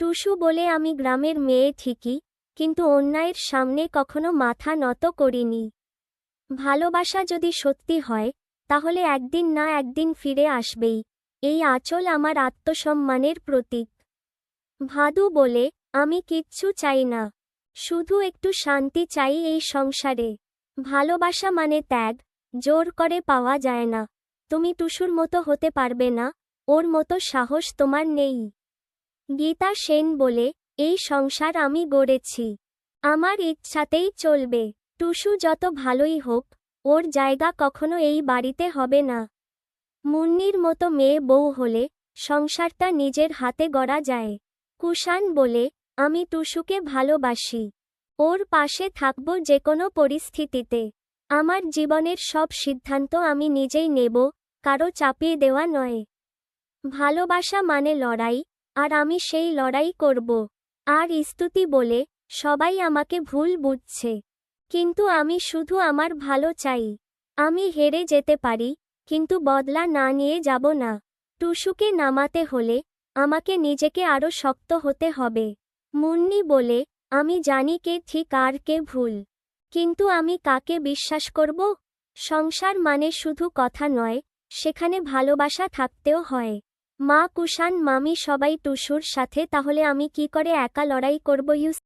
টুসু বলে আমি গ্রামের মেয়ে ঠিকই, কিন্তু অন্যায়ের সামনে কখনো মাথা নত করিনি। ভালোবাসা যদি সত্যি হয়, তাহলে একদিন না একদিন ফিরে আসবেই, এই আঁচল আমার আত্মসম্মানের প্রতীক। ভাদু বলে, আমি কিচ্ছু চাই না, শুধু একটু শান্তি চাই এই সংসারে। ভালোবাসা মানে ত্যাগ, জোর করে পাওয়া যায় না, তুমি টুসুর মতো হতে পারবে না, ওর মতো সাহস তোমার নেই। গীতা সেন বলে, এই সংসার আমি গড়েছি। আমার ইচ্ছাতেই চলবে। টুসু যত ভালোই হোক, ওর জায়গা কখনো এই বাড়িতে হবে না। মুন্নির মতো মেয়ে বউ হলে সংসারটা নিজের হাতে গড়া যায়। কুষাণ বলে, আমি টুসুকে ভালোবাসি। ওর পাশে থাকব যে কোনো পরিস্থিতিতে। আমার জীবনের সব সিদ্ধান্ত আমি নিজেই নেব, কারও চাপিয়ে দেওয়া নয়। ভালোবাসা মানে লড়াই আর আমি সেই লড়াই করব। আর স্তুতি বলে, সবাই আমাকে ভুল বুঝছে। কিন্তু আমি শুধু আমার ভালো চাই। আমি হেরে যেতে পারি, কিন্তু বদলা না নিয়ে যাব না। টুসুকে নামাতে হলে, আমাকে নিজেকে আরও শক্ত হতে হবে। মুন্নি বলে, আমি জানি কে ঠিক আর কে ভুল। কিন্তু আমি কাকে বিশ্বাস করব? সংসার মানে শুধু কথা নয়, সেখানে ভালোবাসা থাকতেও হয়। মা কুষাণ মামি সবাই টুসুর সাথে তাহলে আমি কি করে একা লড়াই করব ইউস